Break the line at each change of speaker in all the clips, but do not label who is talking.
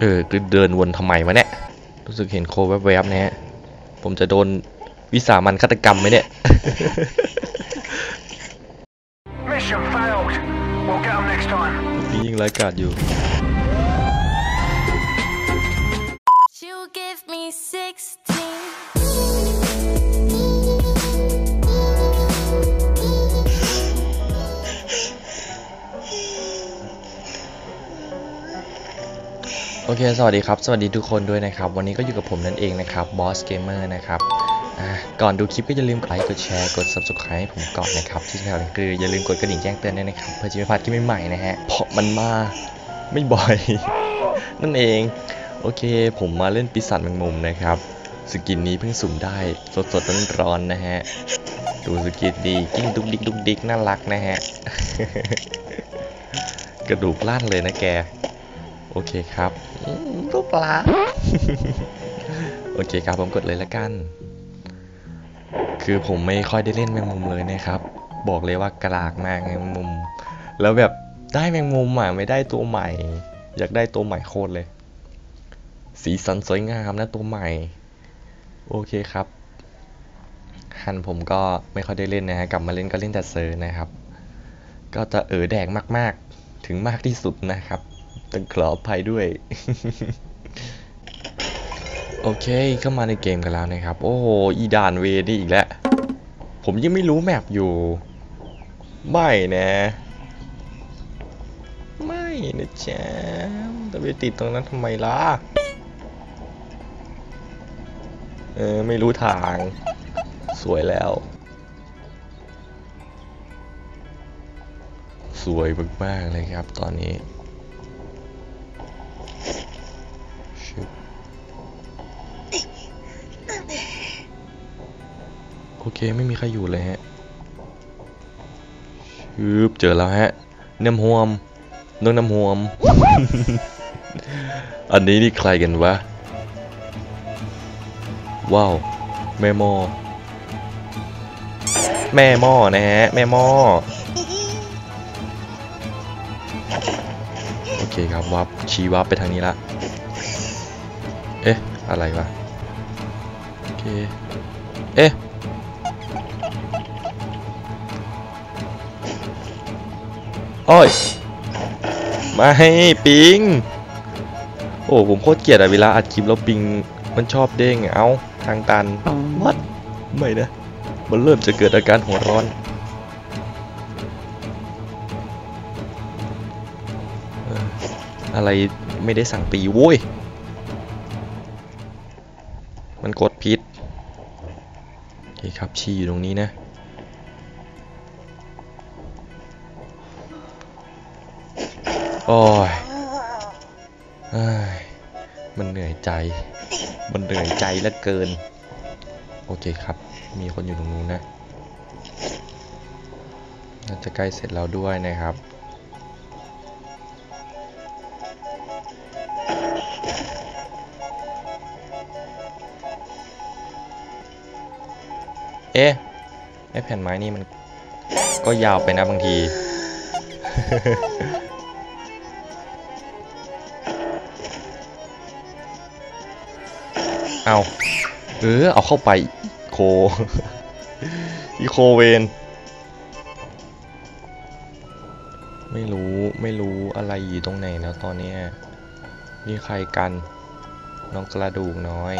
เออคือเดินวนทำไมวะเนี่ย รู้สึกเห็นโคแวบๆเนี่ยฮะ ผมจะโดนวิสามันฆาตกรรมไหมเนี่ย
Mission failed. We'll get them next time.
นี่ยิงรายการอยู่ อเค สวัสดีครับ สวัสดีทุกคนด้วยนะครับ วันนี้ก็อยู่กับผมนั่นเองนะครับ Boss Gamer นะครับก่อนดูคลิปก็อย่าลืมกดไลค์ กดแชร์ กด Subscribe ให้ผมก่อนนะครับ ที่สำคัญคืออย่าลืมกดกระดิ่งแจ้งเตือนด้วยนะครับ เพื่อจะไม่พลาดคลิปใหม่ๆนะฮะ เพราะมันมาไม่บ่อย นั่นเอง โอเค ผมมาเล่นปีศาจแมงมุมนะครับ สกินนี้เพิ่งสุ่มได้สดๆร้อนๆนะฮะ ดูสกินดี กิ้งดุกดิกดุกดิกน่ารักนะฮะ กระดูกลั่นเลยนะแก โอเคครับอืมรูปปลาโอเคครับผมกดเลยละกัน คือผมไม่ค่อยได้เล่นแมงมุมเลยนะครับ บอกเลยว่ากระลากมากแมงมุม แล้วแบบได้แมงมุมอะไม่ได้ตัวใหม่ อยากได้ตัวใหม่โคตรเลย สีสันสวยงามนะตัวใหม่ โอเคครับฮันผมก็ไม่ค่อยได้เล่นนะฮะกลับมาเล่นก็เล่นแต่เซอร์นะครับ ก็จะเออแดกมากๆ ถึงมากที่สุดนะครับ ต้องขออภัยด้วย โอเคเข้ามาในเกมกันแล้วนะครับ โอ้โหอีดานเวนี่อีกแล้ว ผมยังไม่รู้แมปอยู่ ไม่นะ ไม่นะจ๊ะจะไปติดตรงนั้นทำไมล่ะ เออ ไม่รู้ทาง สวยแล้วสวยมากๆเลยครับตอนนี้ โอเคไม่มีใครอยู่เลยฮะชึบเจอแล้วฮะน้ำหวมน้องน้ำหวม อันนี้นี่ใครกันวะ ว้าว แม่หม้อแม่หม้อนะฮะ แม่หม้อโอเคครับวับชี้วับไปทางนี้ละ เอ๊ะ อะไรวะ โอเค โอ้ยไม่ปิง โอ้ผมโคตรเกลียดอะเวลาอัดคลิปแล้วปิงมันชอบเด้งอะเอาทางตันวัดไม่นะ มันเริ่มจะเกิดอาการหัวร้อนอะไรไม่ได้สั่งตีโว้ย มันกดพิษโอเคครับชีอยู่ตรงนี้นะ โอ้ยมันเหนื่อยใจ มันเหนื่อยใจเหลือเกิน โอเคครับ มีคนอยู่ตรงนู้นนะน่าจะใกล้เสร็จแล้วด้วยนะครับเอ๊ะไอแผ่นไม้นี่มันก็ยาวไปนะบางที เอาเออเอาเข้าไปโค อีโคเวนไม่รู้ไม่รู้อะไรอยู่ตรงไหนแล้วตอนเนี้ยนี่ใครกัน น้องกระดูกน้อย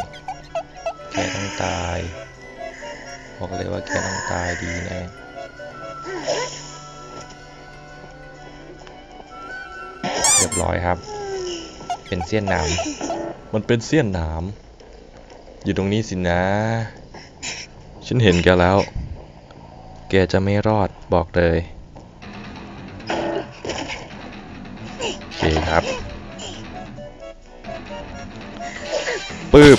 แกต้องตาย บอกเลยว่าแกต้องตายดีแน่เรียบร้อยครับ เป็นเสี้ยนหนามมันเป็นเสี้ยนหนาม อยู่ตรงนี้สินะ ฉันเห็นแกแล้ว แกจะไม่รอดบอกเลยโอเคครับปืบ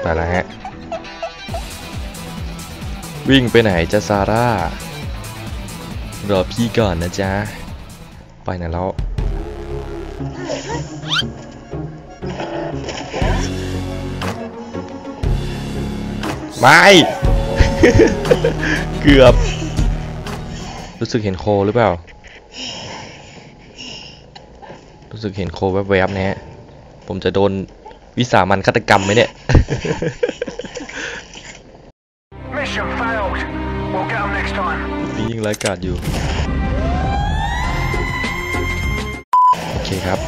ไปแล้วฮะ วิ่งไปไหนจะซาร่ารอพี่ก่อนนะจ๊ะ ไปไหนแล้ว ไม่ เกือบ รู้สึกเห็นโคหรือเปล่า รู้สึกเห็นโคแวบๆนะฮะ ผมจะโดนวิสามันฆาตกรรมไหมเนี่ย
Mission failed. We'll get them next time.
นี่ยิงรายการอยู่ โอเคครับ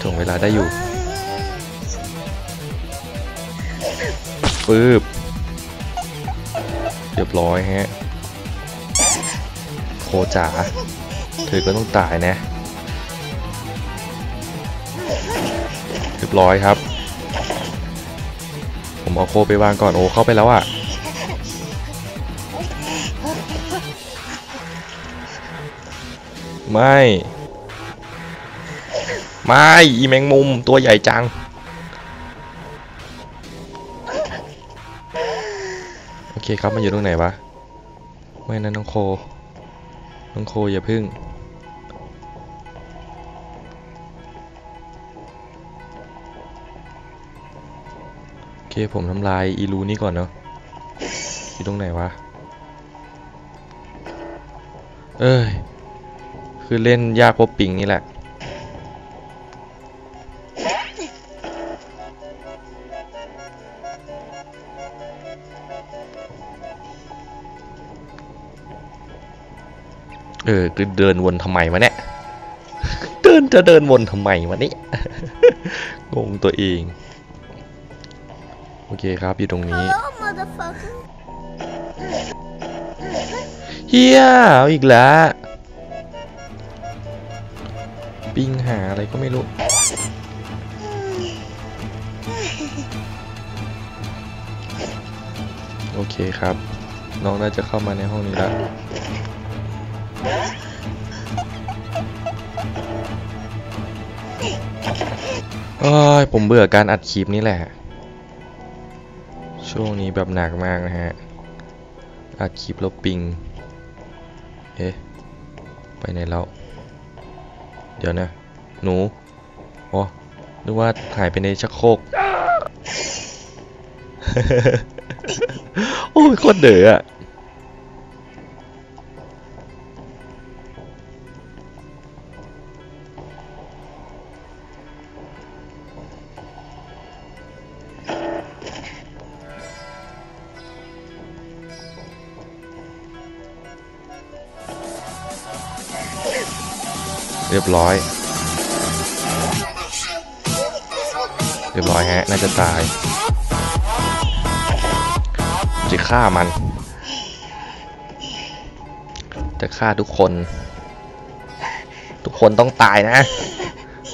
ถ่วงเวลาได้อยู่ ปึ๊บเรียบร้อยฮะ โคจ๋า เธอก็ต้องตายนะ เรียบร้อยครับ ผมเอาโคไปวางก่อนโอ้เข้าไปแล้วอะไม่ ไม่ อีแมงมุมตัวใหญ่จัง เคครับมันอยู่ตรงไหนวะไม่นะน้องโค น้องโคอย่าพึ่ง โอเคผมทำลายอีรูนี้ก่อนเนาะอยู่ตรงไหนวะ เอ้ย คือเล่นยากกว่าปิงนี่แหละ ออคือเดินวนทำไมวะเนี่ยเดินจะเดินวนทำไมวะเนี่ยงงตัวเอง โอเคครับอยู่ตรงนี้
Hello, motherfucker.
เฮียเอาอีกแล้วปิงหาอะไรก็ไม่รู้โอเคครับ น้องน่าจะเข้ามาในห้องนี้แล้ว โอ้ยผมเบื่อการอัดคลิปนี้แหละ ช่วงนี้แบบหนักมากนะฮะ อัดคลิปแล้วปิง เอ๊ะ ไปไหนแล้ว เดี๋ยวนะ หนู อ๋อ นึกว่าหายไปในชักโครก โอ้ยโคตรเด๋ออะ เรียบร้อย เรียบร้อยฮะ น่าจะตาย จะฆ่ามัน จะฆ่าทุกคน ทุกคนต้องตายนะ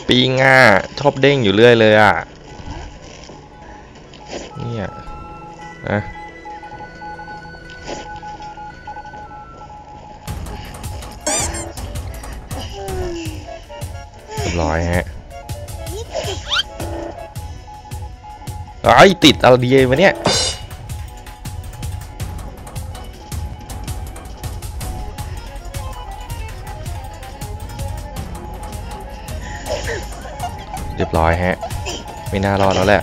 ปิงอะชอบเด้งอยู่เรื่อยเลยอะ เนี่ยนะ ร้อยฮะไอ้ติดอะไรดีวะเนี่ยเรียบร้อยฮะ ไม่น่ารอดแล้วแหละ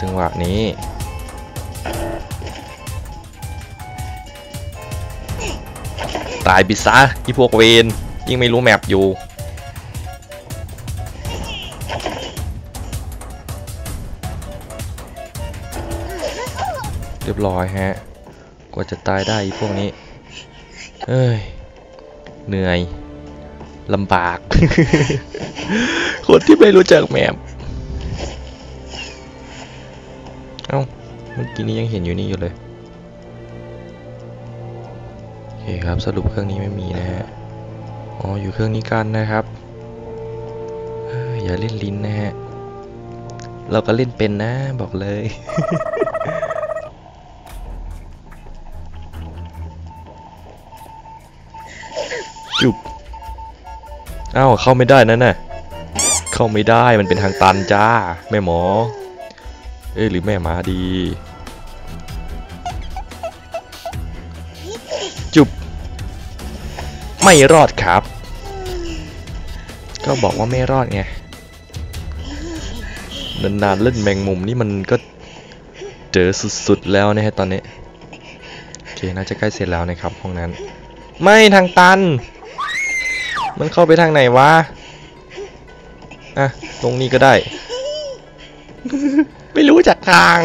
จังหวะนี้ ตายไปซะที่พวกเวนยิ่งไม่รู้แมปอยู่ บร้อยฮะ กว่าจะตายได้อีพวกนี้ เอ้ย เหนื่อยลำบาก คนที่ไม่รู้จักแมปเอ้า เมื่อกี้นี้ยังเห็นอยู่นี่อยู่เลย โอเคครับ สรุปเครื่องนี้ไม่มีนะฮะ อ๋อ อยู่เครื่องนี้กันนะครับ อยอย่าเล่นลิ้นนะฮะ เราก็เล่นเป็นนะ บอกเลย จุบอ้าวเข้าไม่ได้นั่นน่ะเข้าไม่ได้มันเป็นทางตันจ้า แม่หมอ เอ้หรือแม่หมาดี จุบไม่รอดครับ ก็บอกว่าไม่รอดไงนานๆเล่นแมงมุมนี่มันก็เจอสุดๆแล้วนะฮะตอนนี้โอเคน่าจะใกล้เสร็จแล้วนะครับห้องนั้น ไม่ทางตัน มันเข้าไปทางไหนวะ อะ ตรงนี้ก็ได้ ไม่รู้จักทาง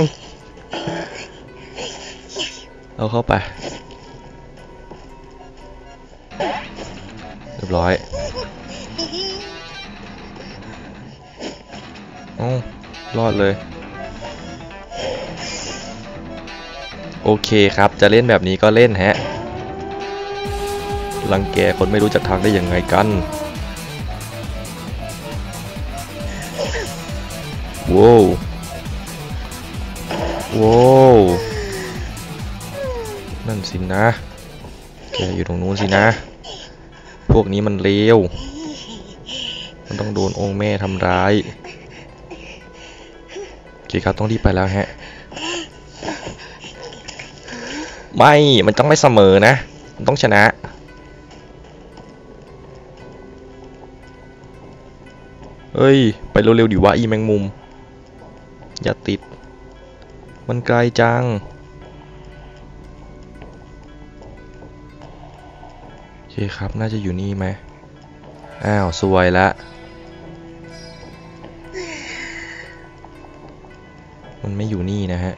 เอาเข้าไปเรียบร้อยโอ้รอดเลย โอเคครับ จะเล่นแบบนี้ก็เล่นฮะ รังแกคนไม่รู้จักทางได้ยังไงกันว้าวว้าวนั่นสินะ แกอยู่ตรงนู้นสินะ พวกนี้มันเลว มันต้องโดนองค์แม่ทำร้ายเคครับต้องรีบไปแล้วฮะ ไม่ มันต้องไม่เสมอนะ มันต้องชนะ เฮ้ย ไปเร็วๆดิวะอีแมงมุม อย่าติด มันไกลจังโอเคครับ น่าจะอยู่นี่ไหมอ้าว สวยละมันไม่อยู่นี่นะฮะ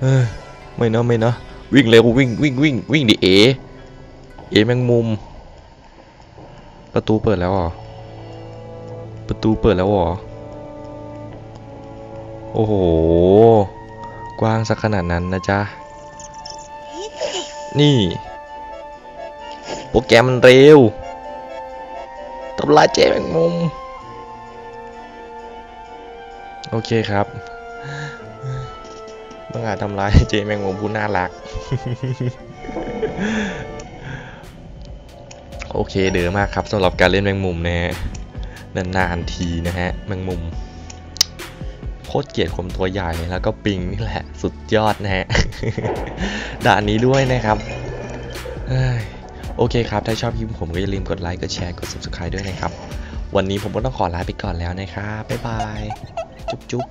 เฮ้ย ไม่นะไม่นะวิ่งเร็ววิ่งวิ่งวิ่งวิ่งดิเอ เอแมงมุม ประตูเปิดแล้วเหรอ ประตูเปิดแล้วหรอ โอ้โห กว้างสักขนาดนั้นนะจ๊ะ นี่ โปรแกรมมันเร็วทำลายเจแมงมุม โอเคครับบางอาจทำร้ายเจแมงมุมผู้น่ารัก โอเคเดือมากครับสำหรับการเล่นแมงมุมนะฮะ นานๆทีนะฮะแมงมุมโคตรเกลียดคมตัวใหญ่แล้วก็ปิงนี่แหละสุดยอดนะฮะด่านนี้ด้วยนะครับโอเคครับ ถ้าชอบคลิปผมก็อย่าลืมกดไลค์ กดแชร์ กด subscribe ด้วยนะครับ วันนี้ผมก็ต้องขอลาไปก่อนแล้วนะครับ บ๊ายบาย จุ๊บจุ๊บ